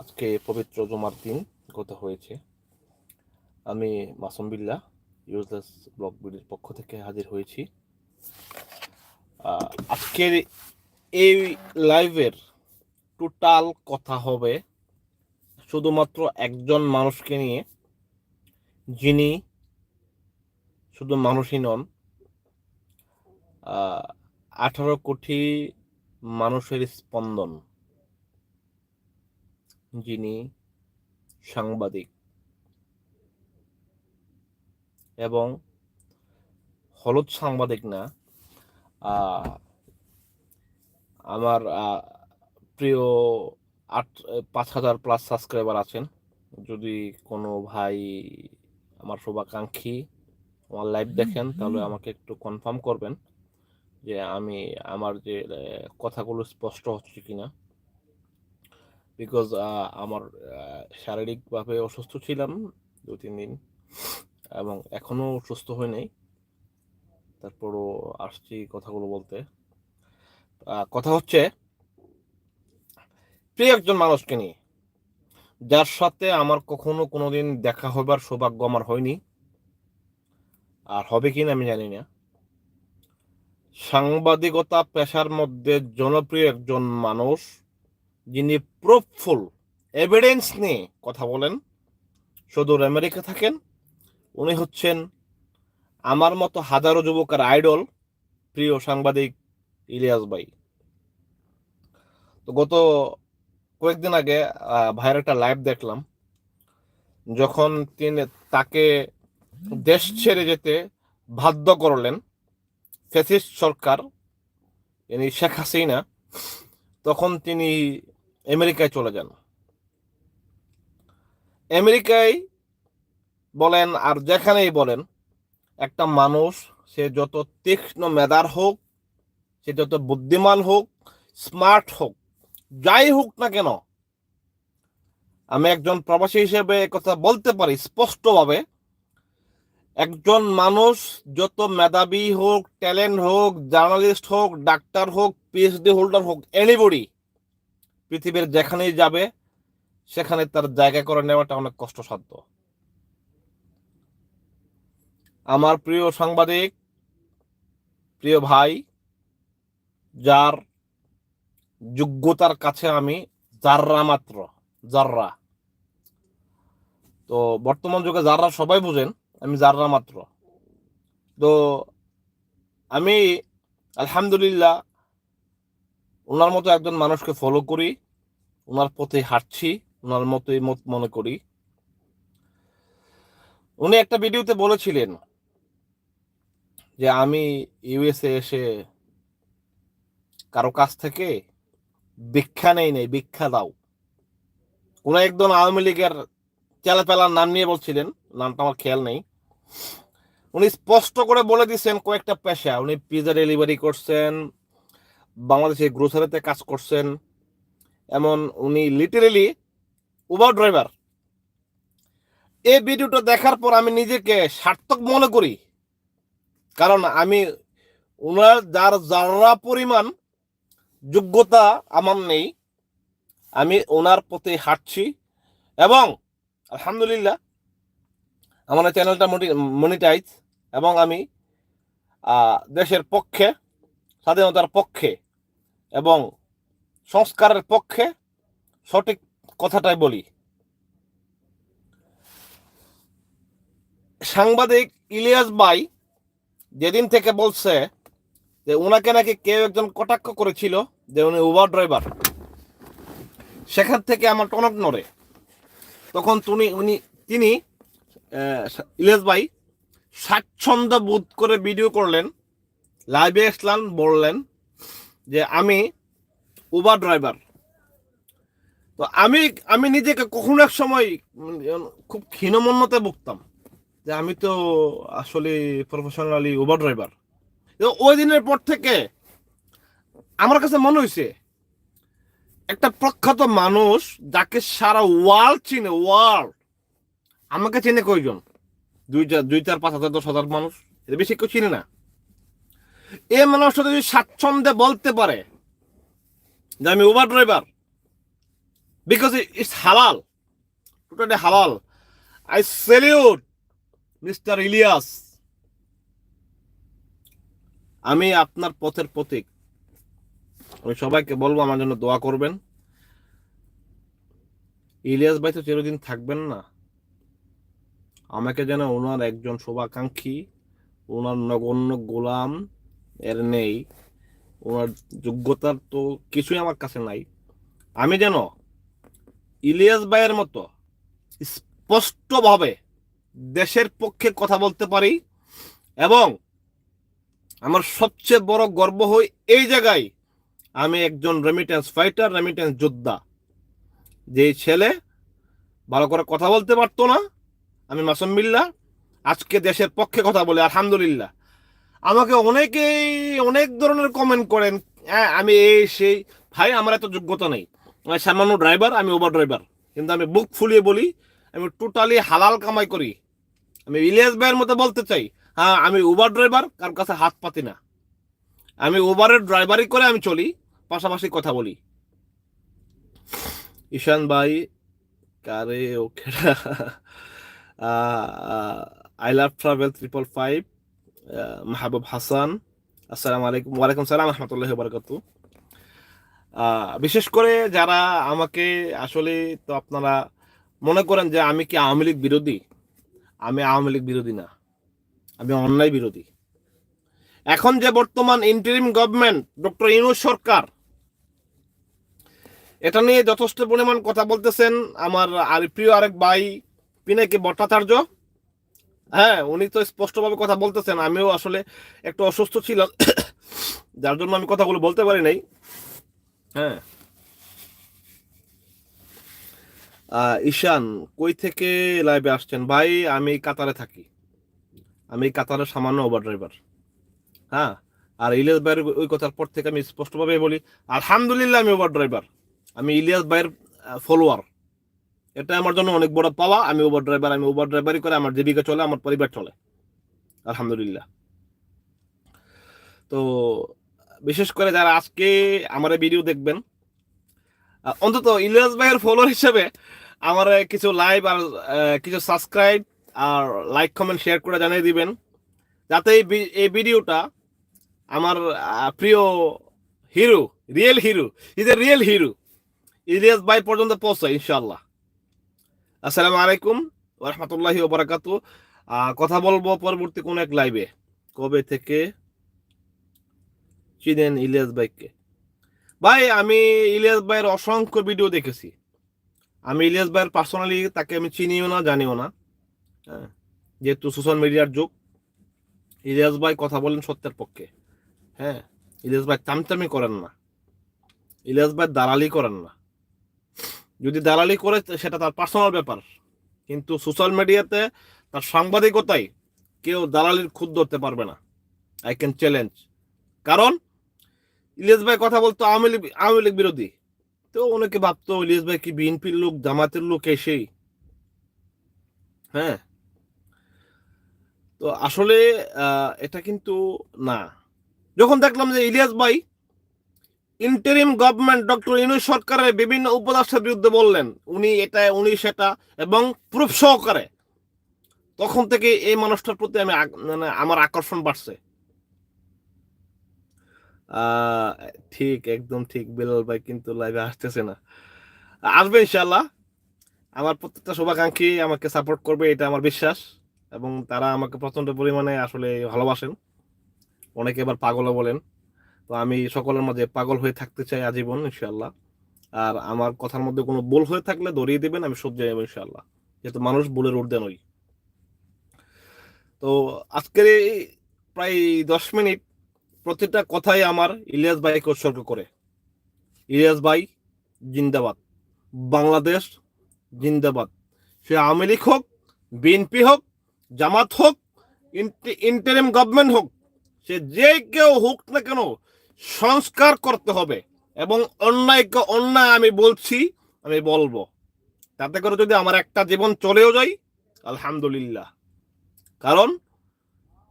আজকে পবিত্র জমার দিন গত হয়েছে। আমি মাসুম বিল্লাহ ইউজলেস ব্লগ বিডির পক্ষ থেকে হাজির হয়েছি। আজকের এই লাইভের টোটাল কথা হবে শুধুমাত্র একজন মানুষকে নিয়ে, যিনি শুধু মানুষই নন আঠারো কোটি মানুষের স্পন্দন। যিনি সাংবাদিক এবং হলুদ সাংবাদিক না আমার প্রিয় আট পাঁচ হাজার প্লাস সাবস্ক্রাইবার আছেন। যদি কোনো ভাই আমার শুভাকাঙ্ক্ষী আমার লাইভ দেখেন তাহলে আমাকে একটু কনফার্ম করবেন যে আমি আমার যে কথাগুলো স্পষ্ট হচ্ছে কিনা। বিকজ আমার শারীরিকভাবে অসুস্থ ছিলাম দু, তিন দিন এবং এখনও সুস্থ হই নাই। তারপরও আসছি কথাগুলো বলতে। কথা হচ্ছে, প্রিয় একজন মানুষকে নিয়ে, যার সাথে আমার কখনো কোনো দিন দেখা হবার সৌভাগ্য আমার হয়নি। আর হবে কি না আমি জানি না। সাংবাদিকতা পেশার মধ্যে জনপ্রিয় একজন মানুষ যিনি প্রুফফুল এভিডেন্স নিয়ে কথা বলেন, সুদূর আমেরিকা থাকেন, উনি হচ্ছেন আমার মতো হাজারো যুবকের আইডল প্রিয় সাংবাদিক ইলিয়াস ভাই। তো গত কয়েকদিন আগে ভাইয়ের একটা লাইভ দেখলাম, যখন তিনি তাকে দেশ ছেড়ে যেতে বাধ্য করলেন, ফ্যাসিস্ট সরকার, ইনি শেখ হাসিনা, তখন তিনি আমেরিকায় চলে যান। আমেরিকায় বলেন আর যেখানেই বলেন, একটা মানুষ, সে যত তীক্ষ্ণ মেধার হোক, সে যত বুদ্ধিমান হোক, স্মার্ট হোক, যাই হোক না কেন, আমি একজন প্রবাসী হিসেবে কথা বলতে পারি স্পষ্টভাবে। একজন মানুষ যত মেধাবী হোক, ট্যালেন্ট হোক, জার্নালিস্ট হোক, ডাক্তার হোক পিএইচডি হোল্ডার হোক এনিবডি পৃথিবীর যেখানেই যাবে, সেখানে তার জায়গা করে নেওয়াটা অনেক কষ্টসাধ্য। আমার প্রিয় সাংবাদিক, প্রিয় ভাই, যার যোগ্যতার কাছে আমি জাররা মাত্র জাররা তো বর্তমান যুগে যাররা সবাই বুঝেন, আমি জাররা মাত্র। তো আমি আলহামদুলিল্লাহ ওনার মতো একজন মানুষকে ফলো করি, ওনার পথে হাঁটছি, ওনার মতোই মত মনে করি। উনি একটা ভিডিওতে বলেছিলেন যে আমি ইউএসএ এসে কারও কাছ থেকে ভিক্ষা নেই নেই, ভিক্ষা দাও। কোন একজন আওয়ামী লীগের চেলাপেলার নাম নিয়ে বলছিলেন, নামটা আমার খেয়াল নেই। উনি স্পষ্ট করে বলে দিচ্ছেন কয়েকটা পেশা। উনি পিজা ডেলিভারি করছেন বাংলাদেশে গ্রোসারিতে কাজ করছেন। এমন উনি লিটারেলি উবার ড্রাইভার এই ভিডিওটা দেখার পর আমি নিজেকে সার্থক মনে করি। কারণ আমি ওনার যার যারা পরিমাণ যোগ্যতা আমার নেই, আমি ওনার পথে হাঁটছি এবং আলহামদুলিল্লাহ আমার চ্যানেলটা মনিটাইজ এবং আমি দেশের পক্ষে, স্বাধীনতার পক্ষে এবং সংস্কারের পক্ষে সঠিক কথাটাই বলি। সাংবাদিক ইলিয়াস ভাই যেদিন থেকে বলছে যে ওনাকে নাকি কেউ একজন কটাক্ষ করেছিল যে উনি উবার ড্রাইভার সেখান থেকে আমার টনক নড়ে। তখন তুমি উনি, তিনি ইলিয়াস ভাই স্বাচ্ছন্দ্য বোধ করে ভিডিও করলেন, লাইভে আসলাম বললেন যে আমি উবার ড্রাইভার তো আমি আমি নিজেকে কখনো এক সময় খুব ক্ষীণমন্যতে ভুগতাম যে আমি তো আসলে প্রফেশনালি উবার ড্রাইভার ওই দিনের পর থেকে আমার কাছে মনে হয়েছে একটা প্রখ্যাত মানুষ যাকে সারা ওয়ার্ল্ড চিনে ওয়ার্ল্ড আমাকে চিনে কয়জন? দুই দুই চার, পাঁচ হাজার, দশ হাজার মানুষ? বেশি কেউ চিনে না। এই মানুষটা যদি স্বাচ্ছন্দ্যে বলতে পারে যে আমি Uber driver because it's halal. Totally halal. I salute Mr. Ilyas. আমি আপনার পথের প্রতীক আমি সবাইকে বলব, আমার জন্য দোয়া করবেন ইলিয়াস ভাই তো চিরদিন থাকবেন না আমাকে যেন ওনার একজন শুভাকাঙ্ক্ষী, ওনার নগণ্য গোলাম এর নেই। ওনার যোগ্যতার তো কিছুই আমার কাছে নাই। আমি যেন ইলিয়াস ভাইয়ের মতো স্পষ্টভাবে দেশের পক্ষে কথা বলতে পারি এবং আমার সবচেয়ে বড় গর্ব হই এই জায়গায় আমি একজন রেমিটেন্স ফাইটার রেমিটেন্স যোদ্ধা। যে ছেলে ভালো করে কথা বলতে পারতো না, আমি মাসুম বিল্লাহ আজকে দেশের পক্ষে কথা বলে, আলহামদুলিল্লাহ। আমাকে অনেকেই অনেক ধরনের কমেন্ট করেন হ্যাঁ আমি এই, সেই। ভাই, আমার এত যোগ্যতা নেই। সামান্য ড্রাইভার আমি ওভার ড্রাইভার কিন্তু আমি বুক ফুলিয়ে বলি, আমি টোটালি হালাল কামাই করি। আমি ইলিয়াস ভাইয়ের মতো বলতে চাই হ্যাঁ আমি উবার ড্রাইভার কার কাছে হাত পাতি না। আমি উবারের ড্রাইভারই করে আমি চলি, পাশাপাশি কথা বলি। ঈশান ভাই, কারে, okay I love travel triple five Mahbub Hasan, আসসালামু আলাইকুম। ওয়ালাইকুম সালাম, রহমতুল্লাহ বারকাতু বিশেষ করে যারা আমাকে আসলে তো আপনারা মনে করেন যে আমি কি আওয়ামী লীগ বিরোধী? আমি আওয়ামী লীগ বিরোধী না। আমি অন্যায় বিরোধী। এখন যে বর্তমান ইন্টারিম গভর্নমেন্ট ডক্টর ইউনুস সরকার, এটা নিয়ে যথেষ্ট পরিমাণ কথা বলতেছেন আমার আর প্রিয় আরেক ভাই পিনাকি ভট্টাচার্য। হ্যাঁ উনি তো স্পষ্টভাবে কথা বলতেছেন। আমিও আসলে একটু অসুস্থ ছিলাম, যার জন্য আমি কথাগুলো বলতে পারি নাই। হ্যাঁ। ঈশান, কই থেকে লাইভে আসছেন? ভাই, আমি কাতারে থাকি। আমি কাতারের সামান্য ওভার ড্রাইভার হ্যাঁ আর ইলিয়াস ভাইয়ের ওই কথার পর থেকে আমি স্পষ্টভাবে বলি, আলহামদুলিল্লাহ, আমি ওভার ড্রাইভার আমি ইলিয়াস ভাইয়ের ফলোয়ার এটা আমার জন্য অনেক বড় পাওয়া। আমি ওভার ড্রাইভার আমি ওভার ড্রাইভারই করে আমার জীবিকা চলে, আমার পরিবার চলে। আলহামদুলিল্লাহ। তো বিশেষ করে যারা আজকে আমার ভিডিও দেখবেন অন্তত ইলিয়াস ভাইয়ের ফলোয়ার হিসেবে আমার কিছু লাইভ আর কিছু সাবস্ক্রাইব আর লাইক কমেন্ট শেয়ার করে জানিয়ে দিবেন, যাতে এই ভিডিওটা আমার প্রিয় hero real hero is a real hero Ilias ভাই পর্যন্ত পৌঁছায় ইনশাল্লাহ আসসালামু আলাইকুম রহমতুল্লাহি ওবরাকাত। কথা বলব পরবর্তী কোন এক লাইভে কবে থেকে? চিনেন ইলিয়াস ভাইকে। ভাই আমি ইলিয়াস ভাইয়ের অসংখ্য ভিডিও দেখেছি। আমি ইলিয়াস ভাইয়ের পার্সোনালি তাকে আমি চিনিও না জানিও না। হ্যাঁ, যেহেতু সোশ্যাল মিডিয়ার যুগ ইলিয়াস ভাই কথা বলেন সত্যের পক্ষে। হ্যাঁ ইলিয়াস ভাই চামচামি করেন না। ইলিয়াস ভাই দালালি করেন না। যদি দালালি করে সেটা তার পার্সোনাল ব্যাপার। কিন্তু সোশ্যাল মিডিয়াতে তার সাংবাদিকতায় কেউ দালালির খুদ ধরতে পারবে না। আই ক্যান চ্যালেঞ্জ কারণ ইলিয়াস ভাই কথা বলতো আওয়ামী লীগ আওয়ামী লীগ বিরোধী। তো অনেকে ভাবতো ইলিয়াস ভাই কি বিএনপির লোক, জামাতের লোক এসেই হ্যাঁ। তো আসলে এটা কিন্তু না। যখন দেখলাম যে ইলিয়াস ভাই ইন্টারিম গভর্নমেন্ট ডক্টর ইউনুস সরকারের বিভিন্ন উপদেষ্টার বিরুদ্ধে বললেন, উনি এটা, উনি সেটা, এবং প্রুফ সহকারে তখন থেকে এই মানুষটার প্রতি আমি মানে আমার আকর্ষণ বাড়ছে। ঠিক, একদম ঠিক বেলাল ভাই কিন্তু লাইভে আসতেছে না। আসবে ইনশাল্লাহ আমার প্রত্যেকটা শুভাকাঙ্ক্ষী আমাকে সাপোর্ট করবে, এটা আমার বিশ্বাস, এবং তারা আমাকে প্রচণ্ড পরিমাণে আসলে ভালোবাসেন। অনেকে এবার পাগলও বলেন। তো আমি সকলের মাঝে পাগল হয়ে থাকতে চাই আজীবন ইনশাল্লাহ আর আমার কথার মধ্যে কোনো ভুল হয়ে থাকলে ধরিয়ে দেবেন, আমি সহ্য যাব ইনশাল্লাহ যেহেতু মানুষ ভুলের ঊর্ধ্বে নই। তো আজকের প্রায় দশ মিনিট প্রতিটা কথাই আমার ইলিয়াস ভাইকে উৎসর্গ করে। ইলিয়াস ভাই জিন্দাবাদ। বাংলাদেশ জিন্দাবাদ। সে আওয়ামী লীগ হোক, বিএনপি হোক, জামাত হোক ইন্টারিম গভর্নমেন্ট হোক, সে যে কেউ হোক না কেন সংস্কার করতে হবে এবং অন্যায়কে অন্যায় আমি বলছি, আমি বলব। তাতে করে যদি আমার একটা জীবন চলেও যাই আলহামদুলিল্লাহ। কারণ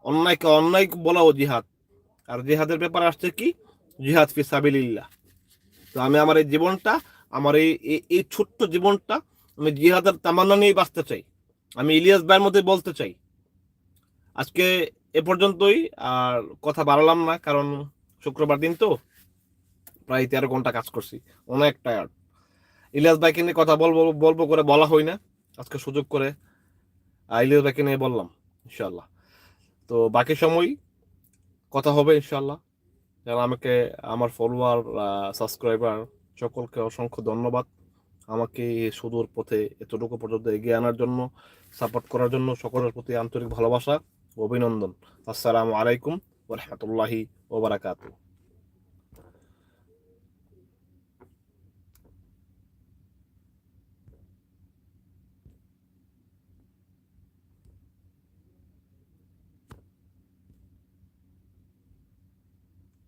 অন্যায়কে অন্যায় বলাও জিহাদ আর জিহাদের ব্যাপার আসছে কি? জিহাদ ফি সাবিলিল্লাহ। তো আমি আমার এই জীবনটা, আমার এই, এই- ছোট্ট জীবনটা আমি জিহাদের তামান্না নিয়ে বাঁচতে চাই। আমি ইলিয়াস ভাইয়ের মধ্যে বলতে চাই। আজকে এ পর্যন্তই, আর কথা বাড়ালাম না, কারণ শুক্রবার দিন তো, প্রায় তেরো ঘণ্টা কাজ করছি, অনেক টায়ার্ড ইলিয়াস ভাইকে নিয়ে কথা বলব বলব করে বলা হয় না, আজকে সুযোগ করে। ইলিয়াস ভাইকে নিয়ে বললাম ইনশাল্লাহ তো বাকি সময় কথা হবে ইনশাল্লাহ যারা আমাকে, আমার ফলোয়ার সাবস্ক্রাইবার সকলকে অসংখ্য ধন্যবাদ। আমাকে সুদূর পথে, এতটুকু পর্যন্ত এগিয়ে আনার জন্য সাপোর্ট করার জন্য সকলের প্রতি আন্তরিক ভালোবাসা, অভিনন্দন। আসসালামু আলাইকুম। ওরহামতুল্লাহি ওবারাকাতু